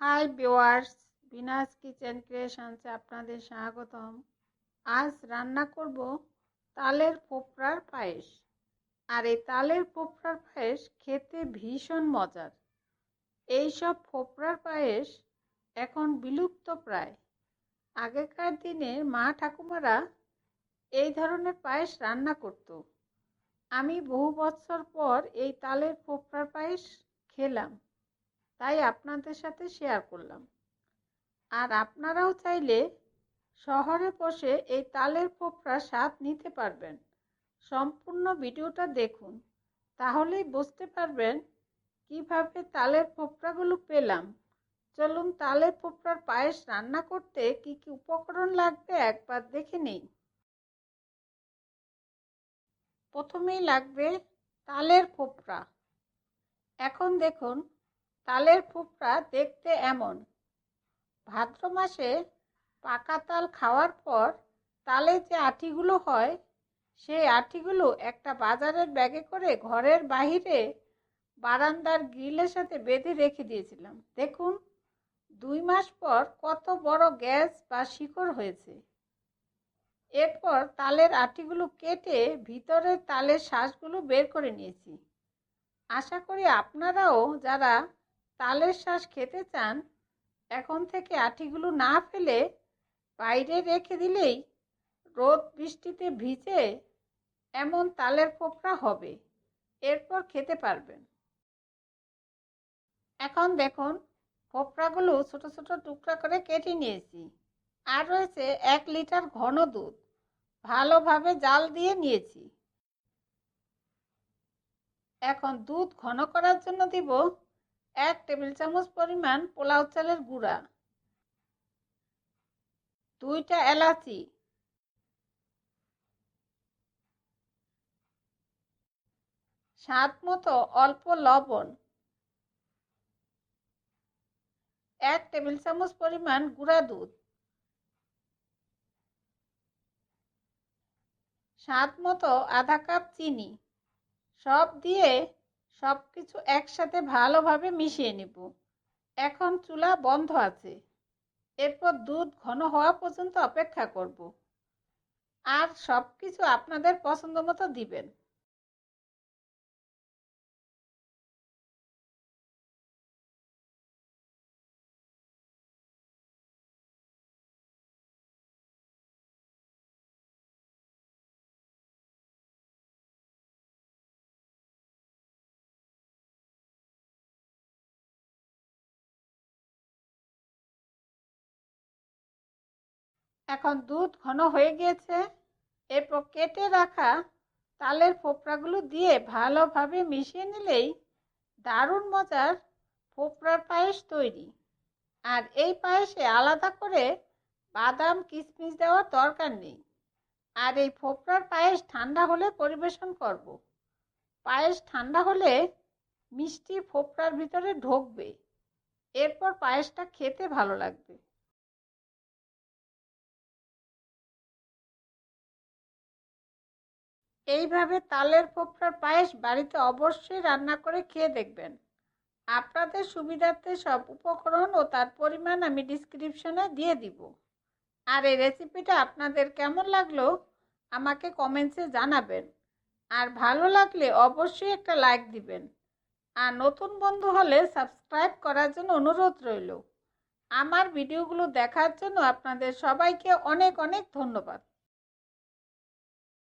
High viewers Bina's kitchen ক্রিয়েশনসে আপনাদের স্বাগতম। আজ রান্না করব তালের পোপড়ার পায়েস। আর এই তালের পোপড়ার পায়েস খেতে ভীষণ মজার। এই সব ফোপড়ার পায়েস এখন বিলুপ্ত প্রায়। আগেকার দিনে মা ঠাকুমারা এই ধরনের পায়েস রান্না করত। আমি বহু বছর পর এই তালের ফোপড়ার পায়েস খেলাম। তাই আপনাদের সাথে শেয়ার করলাম। আর আপনারাও চাইলে শহরে বসে এই তালের ফোপড়া স্বাদ নিতে পারবেন। সম্পূর্ণ ভিডিওটা দেখুন, তাহলেই বুঝতে পারবেন কীভাবে তালের ফোপড়াগুলো পেলাম। চলুন তালের ফোপড়ার পায়েস রান্না করতে কি কি উপকরণ লাগবে একবার দেখে নেই। প্রথমেই লাগবে তালের ফোপড়া। এখন দেখুন তালের ফোপড়া দেখতে এমন। ভাদ্র মাসে পাকা তাল খাওয়ার পর তালের যে আঠিগুলো হয়, সেই আঠিগুলো একটা বাজারের ব্যাগে করে ঘরের বাহিরে বারান্দার গ্রিলের সাথে বেঁধে রেখে দিয়েছিলাম। দেখুন, দুই মাস পর কত বড় গ্যাস বা শিকড় হয়েছে। এরপর তালের আটিগুলো কেটে ভিতরের তালের শ্বাসগুলো বের করে নিয়েছি। আশা করি আপনারাও যারা তালের শ্বাস খেতে চান, এখন থেকে আঠিগুলো না ফেলে বাইরে রেখে দিলেই রোদ বৃষ্টিতে ভিজে এমন তালের ফোপড়া হবে, এরপর খেতে পারবেন। এখন দেখুন, ফোপড়াগুলো ছোট ছোট টুকরা করে কেটে নিয়েছি। আর রয়েছে এক লিটার ঘন দুধ, ভালোভাবে জাল দিয়ে নিয়েছি। এখন দুধ ঘন করার জন্য দিব এক টেবিল চামচ পরিমাণ পোলাও চালের গুঁড়া, দুইটা এলাচি, স্বাদ মতো অল্প লবণ, এক টেবিল চামচ পরিমাণ গুঁড়া দুধ, স্বাদ মতো আধা কাপ চিনি, সব দিয়ে সব কিছু একসাথে ভালোভাবে মিশিয়ে নেব। এখন চুলা বন্ধ আছে। এরপর দুধ ঘন হওয়া পর্যন্ত অপেক্ষা করব। আর সব কিছু আপনাদের পছন্দ মতো দিবেন। এখন দুধ ঘন হয়ে গিয়েছে। এরপর কেটে রাখা তালের ফোপড়াগুলো দিয়ে ভালোভাবে মিশিয়ে নিলেই দারুণ মজার ফোপড়ার পায়েস তৈরি। আর এই পায়েসে আলাদা করে বাদাম কিশমিশ দেওয়ার দরকার নেই। আর এই ফোপড়ার পায়েস ঠান্ডা হলে পরিবেশন করব। পায়েস ঠান্ডা হলে মিষ্টি ফোপড়ার ভিতরে ঢুকবে। এরপর পায়েসটা খেতে ভালো লাগবে। এইভাবে তালের ফোপড়ার পায়েস বাড়িতে অবশ্যই রান্না করে খেয়ে দেখবেন। আপনাদের সুবিধার্থে সব উপকরণ ও তার পরিমাণ আমি ডিসক্রিপশনে দিয়ে দিব। আর এই রেসিপিটা আপনাদের কেমন লাগল, আমাকে কমেন্টসে জানাবেন। আর ভালো লাগলে অবশ্যই একটা লাইক দিবেন। আর নতুন বন্ধু হলে সাবস্ক্রাইব করার জন্য অনুরোধ রইল। আমার ভিডিওগুলো দেখার জন্য আপনাদের সবাইকে অনেক অনেক ধন্যবাদ।